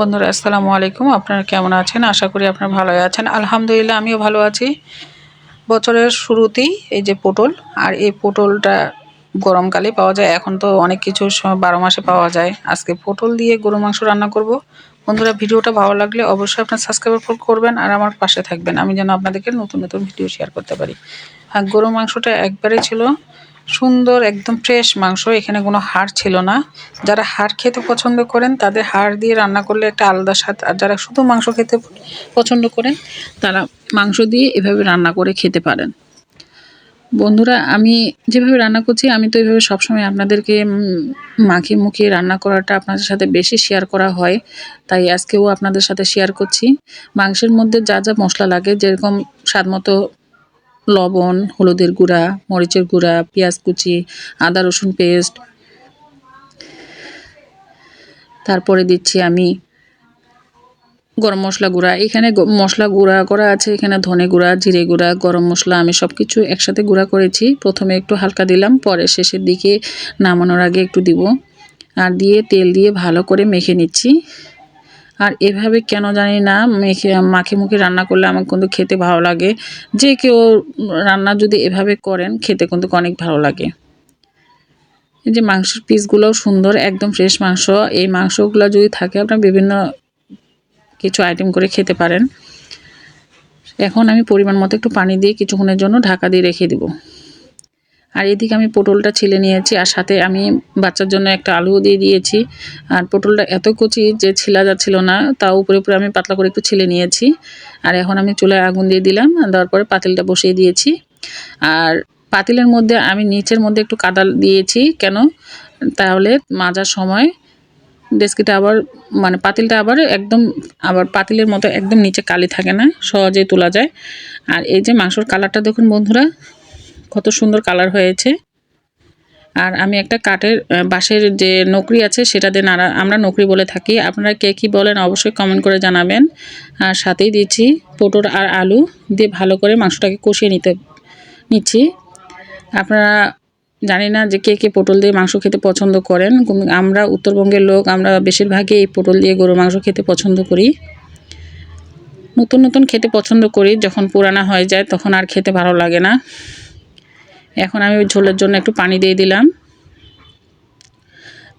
বন্ধুরা, আসসালামু আলাইকুম। আপনারা কেমন আছেন? আশা করি আপনারা ভালোই আছেন। আলহামদুলিল্লাহ, আমিও ভালো আছি। বছরের শুরুতেই এই যে পটল, আর এই পটলটা গরমকালে পাওয়া যায়। এখন তো অনেক কিছু বারো মাসে পাওয়া যায়। আজকে পটল দিয়ে গরু মাংস রান্না করব। বন্ধুরা, ভিডিওটা ভালো লাগলে অবশ্যই আপনার সাবস্ক্রাইব করবেন আর আমার পাশে থাকবেন। আমি যেন আপনাদেরকে নতুন নতুন ভিডিও শেয়ার করতে পারি। আর গরু মাংসটা একবারে ছিল সুন্দর, একদম ফ্রেশ মাংস। এখানে কোনো হাড় ছিল না। যারা হাড় খেতে পছন্দ করেন, তাদের হাড় দিয়ে রান্না করলে একটা আলাদা স্বাদ। আর যারা শুধু মাংস খেতে পছন্দ করেন, তারা মাংস দিয়ে এভাবে রান্না করে খেতে পারেন। বন্ধুরা, আমি যেভাবে রান্না করছি, আমি তো এইভাবে সবসময় আপনাদেরকে মাখিয়ে মুখিয়ে রান্না করাটা আপনাদের সাথে বেশি শেয়ার করা হয়। তাই আজকেও আপনাদের সাথে শেয়ার করছি। মাংসের মধ্যে যা যা মশলা লাগে, যেরকম স্বাদ মতো লবণ, হলুদের গুঁড়া, মরিচের গুঁড়া, পেঁয়াজ কুচি, আদা, রসুন পেস্ট। তারপরে দিচ্ছি আমি গরম মশলা গুঁড়া। এখানে মশলা গুঁড়া করা আছে, এখানে ধনে গুঁড়া, জিরে গুঁড়া, গরম মশলা আমি সব কিছু একসাথে গুঁড়া করেছি। প্রথমে একটু হালকা দিলাম, পরে শেষের দিকে নামানোর আগে একটু দিব। আর দিয়ে তেল দিয়ে ভালো করে মেখে নিচ্ছি। আর এভাবে কেন জানি না, মেখে, মাখে মুখে রান্না করলে আমার কিন্তু খেতে ভালো লাগে। যে কেউ রান্না যদি এভাবে করেন, খেতে কিন্তু অনেক ভালো লাগে। এই যে মাংসের পিসগুলোও সুন্দর, একদম ফ্রেশ মাংস। এই মাংসগুলো যদি থাকে, আপনার বিভিন্ন কিছু আইটেম করে খেতে পারেন। এখন আমি পরিমাণ মতো একটু পানি দিয়ে কিছুক্ষণের জন্য ঢাকা দিয়ে রেখে দিব। আর এদিকে আমি পটলটা ছিলে নিয়েছি, আর সাথে আমি বাচ্চার জন্য একটা আলুও দিয়ে দিয়েছি। আর পটলটা এত কচি যে ছিলা যাচ্ছিল না, তাও উপরে উপরে আমি পাতলা করে একটু ছিলে নিয়েছি। আর এখন আমি চুলায় আগুন দিয়ে দিলাম, দেওয়ার পরে পাতিলটা বসিয়ে দিয়েছি। আর পাতিলের মধ্যে আমি নিচের মধ্যে একটু কাদা দিয়েছি, কেন? তাহলে মাজার সময় ডেস্কিটা আবার মানে পাতিলটা আবার একদম, আবার পাতিলের মতো একদম নিচে কালি থাকে না, সহজেই তোলা যায়। আর এই যে মাংসর কালারটা দেখুন বন্ধুরা কত সুন্দর কালার হয়েছে। আর আমি একটা কাঠের বাঁশের যে নকরি আছে সেটা দিয়ে নাড়া, আমরা নকরি বলে থাকি। আপনারা কে কী বলেন অবশ্যই কমেন্ট করে জানাবেন। আর সাথেই দিচ্ছি পটল আর আলু দিয়ে ভালো করে মাংসটাকে কষিয়ে নিতে, নিচ্ছি। আপনারা জানি না যে কে কে পটল দিয়ে মাংস খেতে পছন্দ করেন। আমরা উত্তরবঙ্গের লোক, আমরা বেশিরভাগই এই পটল দিয়ে গরু মাংস খেতে পছন্দ করি। নতুন নতুন খেতে পছন্দ করি। যখন পুরানা হয়ে যায় তখন আর খেতে ভালো লাগে না। এখন আমি ওই ঝোলের জন্য একটু পানি দিয়ে দিলাম।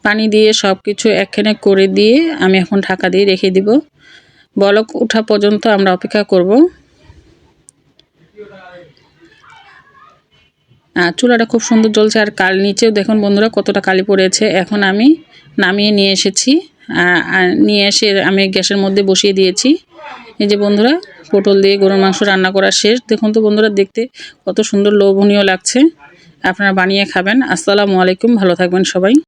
পানি দিয়ে সব কিছু একখানে করে দিয়ে আমি এখন ঢাকা দিয়ে রেখে দিব। বলক ওঠা পর্যন্ত আমরা অপেক্ষা করব। চুলাটা খুব সুন্দর জ্বলছে আর কাল নিচেও দেখুন বন্ধুরা কতটা কালি পড়েছে। এখন আমি নামিয়ে নিয়ে এসেছি। নিয়ে এসে আমি গ্যাসের মধ্যে বসিয়ে দিয়েছি। এই যে বন্ধুরা, পটল দিয়ে গরুর মাংস রান্না করা শেষ। দেখুন তো বন্ধুরা, দেখতে কত সুন্দর লোভনীয় লাগছে। আপনারা বানিয়ে খাবেন। আসসালামু আলাইকুম, ভালো থাকবেন সবাই।